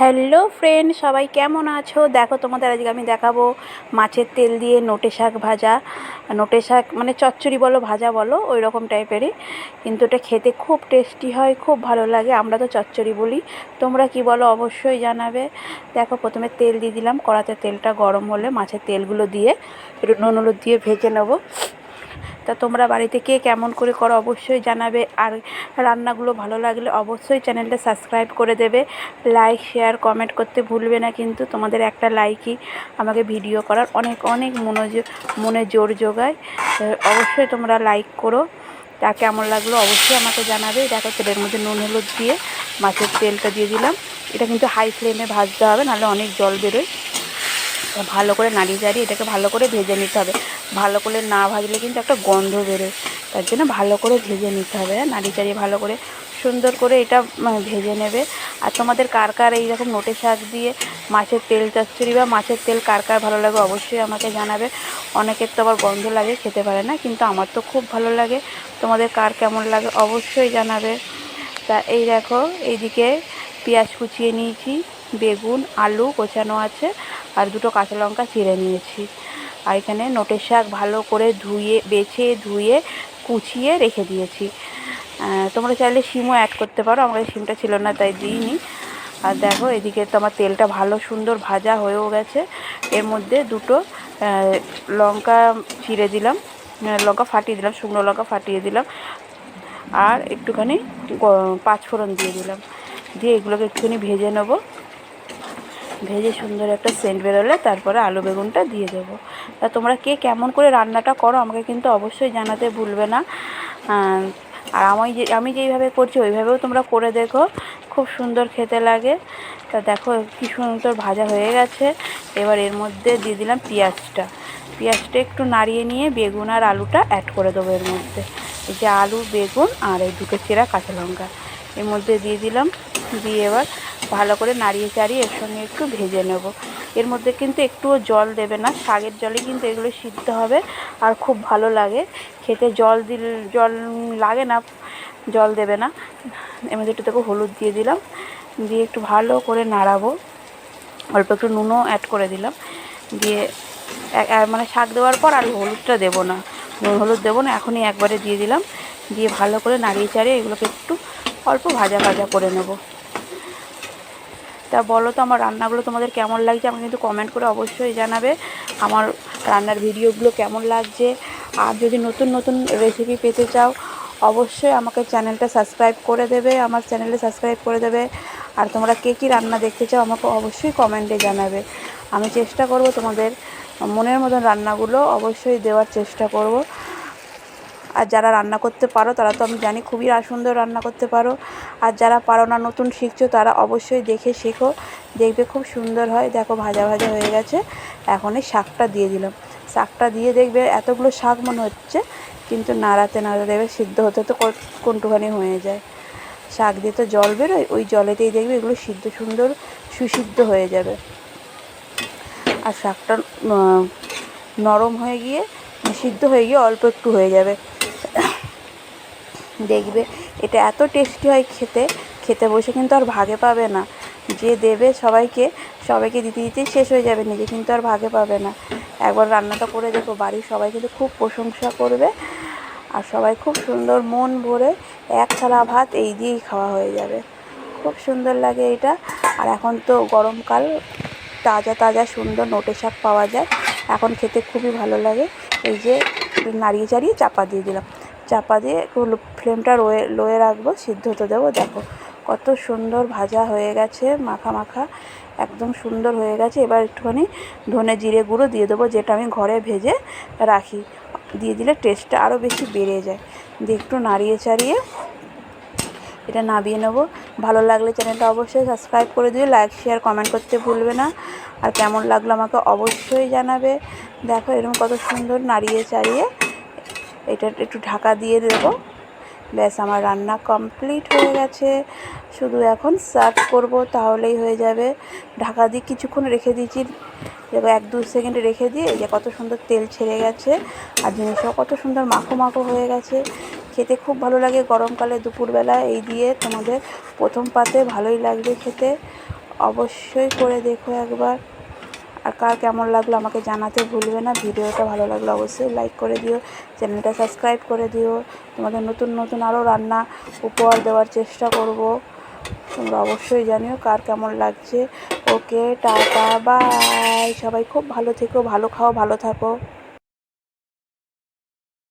Hello friend, সবাই কেমন আছো? দেখো তোমাদের আজকে আমি দেখাবো মাছের তেল দিয়ে নোটে শাক ভাজা। নোটে শাক মানে চচ্চড়ি বলো, ভাজা বলো ওই রকম টাইপেরই কিন্তু এটা খেতে খুব টেস্টি হয়, খুব ভালো লাগে। আমরা তো চচ্চড়ি বলি। তোমরা কি বলো, অবশ্যই জানাবে। দেখো, প্রথমে তেল দিয়ে দিলাম। কড়াতে তেলটা গরম হলে মাছের তেলগুলো দিয়ে একটু নুন হলুদ দিয়ে ভেজে নেব। তা তোমরা বাড়িতে কে কেমন করে করো অবশ্যই জানাবে। আর রান্নাগুলো ভালো লাগলে অবশ্যই চ্যানেলটা সাবস্ক্রাইব করে দেবে। লাইক, শেয়ার, কমেন্ট করতে ভুলবে না কিন্তু তোমাদের একটা লাইকই আমাকে ভিডিও করার অনেক অনেক মনোযোগ মনে জোর যোগায় অবশ্যই তোমরা লাইক করো। তা কেমন লাগল অবশ্যই আমাকে জানাবে। দেখো তেলের মধ্যে নুন, হলুদ দিয়ে মাছের তেলটা দিয়ে দিলাম। এটা কিন্তু হাই ফ্লেমে ভাজতে হবে, নাহলে অনেক জল বেরোয়। ভালো করে নাড়িয়ে চাড়িয়ে এটাকে ভালো করে ভেজে নিতে হবে। ভালো করে না ভাজলে কিন্তু একটা গন্ধ বেরোয়। তার জন্য ভালো করে ভেজে নিতে হবে হ্যাঁ? নাড়িয়ে চাড়িয়ে ভালো করে সুন্দর করে এটা ভেজে নেবে। আর তোমাদের কার কার এইরকম নোটে শাক দিয়ে মাছের তেল চচ্চড়ি বা মাছের তেল কার কার ভালো লাগে অবশ্যই আমাকে জানাবে। অনেকের তো আবার গন্ধ লাগে, খেতে পারে না, কিন্তু আমার তো খুব ভালো লাগে। তোমাদের কার কেমন লাগে অবশ্যই জানাবে। তা এই দেখো, এইদিকে পেঁয়াজ কুচিয়ে নিয়েছি, বেগুন, আলু, কোচানো আছে। আর দুটো কাঁচা লঙ্কা চিড়ে নিয়েছি। আর এখানে নোটের শাক ভালো করে ধুয়ে, বেছে ধুয়ে, কুচিয়ে রেখে দিয়েছি। তোমরা চাইলে শিমও অ্যাড করতে পারো আমার শিমটা ছিল না, তাই দিইনি। আর দেখো, এদিকে তো আমার তেলটা ভালো সুন্দর ভাজা হয়েও গেছে। এর মধ্যে দুটো লঙ্কা চিড়ে দিলাম লঙ্কা ফাটিয়ে দিলাম, শুকনো লঙ্কা ফাটিয়ে দিলাম। আর একটুখানি পাঁচফোড়ন দিয়ে দিলাম। দিয়ে এগুলোকে একটুখানি ভেজে নেব। ভেজে সুন্দর একটা সেন্ট বেরোলে তারপরে আলু বেগুনটা দিয়ে দেবো। তা তোমরা কে কেমন করে রান্নাটা করো আমাকে কিন্তু অবশ্যই জানাতে ভুলবে না। আর আমি যে আমি যেইভাবে করছি ওইভাবেও তোমরা করে দেখো, খুব সুন্দর খেতে লাগে। তা দেখো কি সুন্দর ভাজা হয়ে গেছে। এবার এর মধ্যে দিয়ে দিলাম পেঁয়াজটা। পেঁয়াজটা একটু নাড়িয়ে নিয়ে বেগুন আর আলুটা অ্যাড করে দেবো এর মধ্যে। এই যে আলু, বেগুন আর এই দুটো চেরা কাঁচা লঙ্কা। এর মধ্যে দিয়ে দিলাম। দিয়ে এবার ভালো করে নাড়িয়ে চাড়িয়ে এর সঙ্গে একটু ভেজে নেব। এর মধ্যে কিন্তু একটুও জল দেবে না, শাকের জলে কিন্তু এগুলো সিদ্ধ হবে আর খুব ভালো লাগে। খেতে জল দিল, জল লাগে না, জল দেবে না। এর মধ্যে একটু দেখো হলুদ দিয়ে দিলাম, দিয়ে একটু ভালো করে নাড়াবো। অল্প একটু নুনও অ্যাড করে দিলাম, দিয়ে মানে শাক দেওয়ার পর আর হলুদটা দেবো না। নুন, হলুদ দেবো না, এখনই একবারে দিয়ে দিলাম, দিয়ে ভালো করে নাড়িয়ে চাড়িয়ে এগুলোকে একটু অল্প ভাজা ভাজা করে নেব। তা বলো তো আমার রান্নাগুলো তোমাদের কেমন লাগছে? আমাকে কিন্তু কমেন্ট করে অবশ্যই জানাবে। আমার রান্নার ভিডিওগুলো কেমন লাগছে? আর যদি নতুন নতুন রেসিপি পেতে চাও, অবশ্যই আমাকে চ্যানেলটা সাবস্ক্রাইব করে দেবে। আমার চ্যানেলে সাবস্ক্রাইব করে দেবে। আর তোমরা কে কী রান্না দেখতে চাও, আমাকে অবশ্যই কমেন্টে জানাবে। আমি চেষ্টা করব তোমাদের মনের মতন রান্নাগুলো অবশ্যই দেওয়ার চেষ্টা করব। আর যারা রান্না করতে পারো, তারা তো আমি জানি খুবই সুন্দর রান্না করতে পারো। আর যারা পারো না, নতুন শিখছো, তারা অবশ্যই দেখে শেখো। দেখবে খুব সুন্দর হয়। দেখো, ভাজা ভাজা হয়ে গেছে। এখন এই শাকটা দিয়ে দিলাম। শাকটা দিয়ে দেখবে এতগুলো শাক মনে হচ্ছে, কিন্তু নাড়াতে নাড়াতে দেবে সিদ্ধ হতে তো কোনটুখানি হয়ে যায়। শাক দিয়ে তো জল বেরোয়, ওই জলেতেই দেখবে এগুলো সিদ্ধ সুন্দর, সুসিদ্ধ হয়ে যাবে। আর শাকটা নরম হয়ে গিয়ে, সিদ্ধ হয়ে গিয়ে অল্প একটু হয়ে যাবে। দেখবে। এটা এত টেস্টি হয় খেতে। খেতে বসে কিন্তু আর ভাগে পাবে না। যে দেবে সবাইকে সবাইকে দিতে দিতেই শেষ হয়ে যাবে, নিজে কিন্তু আর ভাগে পাবে না। একবার রান্নাটা করে দেখো, বাড়ির সবাই কিন্তু খুব প্রশংসা করবে। আর সবাই খুব সুন্দর মন ভরে এক থালা ভাত এই দিয়েই খাওয়া হয়ে যাবে। খুব সুন্দর লাগে এটা। আর এখন তো গরমকাল, তাজা তাজা সুন্দর নোটে শাক পাওয়া যায়। এখন খেতে খুবই ভালো লাগে। এই যে নাড়িয়ে চাড়িয়ে চাপা দিয়ে দিলাম। চাপা দিয়ে ফ্লেমটা রোয়ে, লোয়ে রাখব, সিদ্ধ হতে দেবো। দেখো কত সুন্দর ভাজা হয়ে গেছে, মাখা মাখা, একদম সুন্দর হয়ে গেছে। এবার একটুখানি ধনে জিরে গুঁড়ো দিয়ে দেবো, যেটা আমি ঘরে ভেজে রাখি। দিয়ে দিলে টেস্টটা আরও বেশি বেড়ে যায়। দিয়ে একটু নাড়িয়ে চাড়িয়ে এটা নামিয়ে নেব। ভালো লাগলে চ্যানেলটা অবশ্যই সাবস্ক্রাইব করে দিয়ে লাইক শেয়ার কমেন্ট করতে ভুলবে না। আর কেমন লাগল আমাকে অবশ্যই জানাবে। দেখো এরকম কত সুন্দর নাড়িয়ে চাড়িয়ে এটা একটু ঢাকা দিয়ে দেবো। ব্যাস, আমার রান্না কমপ্লিট হয়ে গেছে। শুধু এখন সার্ভ করব, তাহলেই হয়ে যাবে। ঢাকা দিয়ে কিছুক্ষণ রেখে দিয়েছি। দেখো, এক দু সেকেন্ড রেখে দিয়ে এই যে কত সুন্দর তেল ছেড়ে গেছে আর জিনিসটাও কত সুন্দর মাখো মাখো হয়ে গেছে। খেতে খুব ভালো লাগে গরমকালে দুপুরবেলা। এই দিয়ে তোমাদের প্রথম পাতে ভালোই লাগবে খেতে। অবশ্যই করে দেখো একবার। আর কার কেমন লাগল আমাকে জানাতে ভুলবে না। ভিডিওটা ভালো লাগল অবশ্যই লাইক করে দিও। চ্যানেলটা সাবস্ক্রাইব করে দিও। তোমাদের নতুন নতুন আরও রান্না উপহার দেওয়ার চেষ্টা করব। তোমরা অবশ্যই জানিও কার কেমন লাগছে। ওকে টাটা বাই সবাই খুব ভালো থেকো, ভালো খাও, ভালো থাকো।